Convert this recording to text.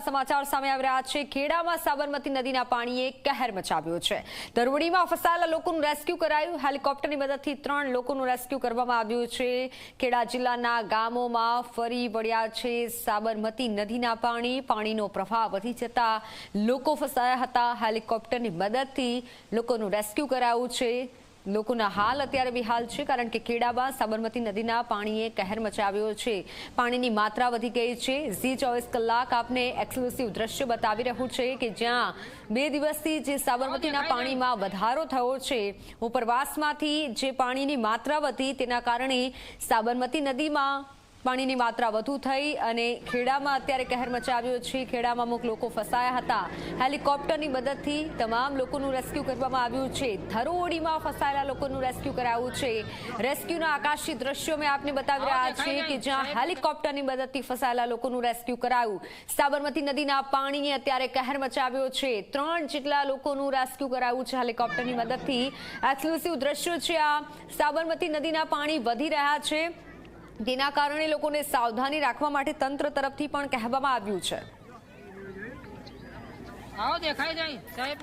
સમાચાર સામે આવી રહ્યા છે. ખેડામાં સાબરમતી નદીના પાણીએ કહેર મચાવ્યો છે. ધરવડીમાં ફસાયેલા લોકોનું રેસ્ક્યુ કરાયું. હેલિકોપ્ટરની મદદથી ત્રણ લોકોનું રેસ્ક્યુ કરવામાં આવ્યું છે. ખેડા જિલ્લાના ગામોમાં ફરી વળ્યા છે સાબરમતી નદીના પાણી. પાણીનો પ્રવાહ વધી જતા લોકો ફસાયા હતા. હેલિકોપ્ટરની મદદથી લોકોનું રેસ્ક્યુ કરાયું છે. લોકોના હાલ અત્યારે બિહાલ છે કારણ કે ખેડામાં સાબરમતી નદીના પાણીએ કહેર મચાવ્યો છે. પાણીની માત્રા વધી ગઈ છે. ઝી ચોવીસ કલાક આપને એક્સક્લુસિવ દ્રશ્ય બતાવી રહ્યું છે કે જ્યાં બે દિવસથી જે સાબરમતીના પાણીમાં વધારો થયો છે ઉપરવાસમાંથી જે પાણીની માત્રા વધી તેના કારણે સાબરમતી નદીમાં પાણીની માત્રા વધુ થઈ અને ખેડામાં અત્યારે કહેર મચાવ્યો છે. ખેડામાં અમુક લોકો ફસાયા હતા. હેલિકોપ્ટરની મદદથી તમામ લોકોનું રેસ્ક્યુ કરવામાં આવ્યું છે. ધરોડીમાં ફસાયેલા લોકોનું રેસ્ક્યુ કરાવ્યું છે. રેસ્ક્યુના આકાશી દ્રશ્યો મેં આપને બતાવી રહ્યા છે. કે જ્યાં હેલિકોપ્ટરની મદદથી ફસાયેલા લોકોનું રેસ્ક્યુ કરાયું. સાબરમતી નદીના પાણીએ અત્યારે કહેર મચાવ્યો છે. ત્રણ જેટલા લોકોનું રેસ્ક્યુ કરાયું છે હેલિકોપ્ટરની મદદથી. એક્સક્લુસિવ દ્રશ્યો છે આ. સાબરમતી નદીના પાણી વધી રહ્યા છે. તેના કારણે લોકોને સાવધાની રાખવા માટે તંત્ર તરફથી પણ કહેવામાં આવ્યું છે. આવો દેખાઈ જાય સાહેબ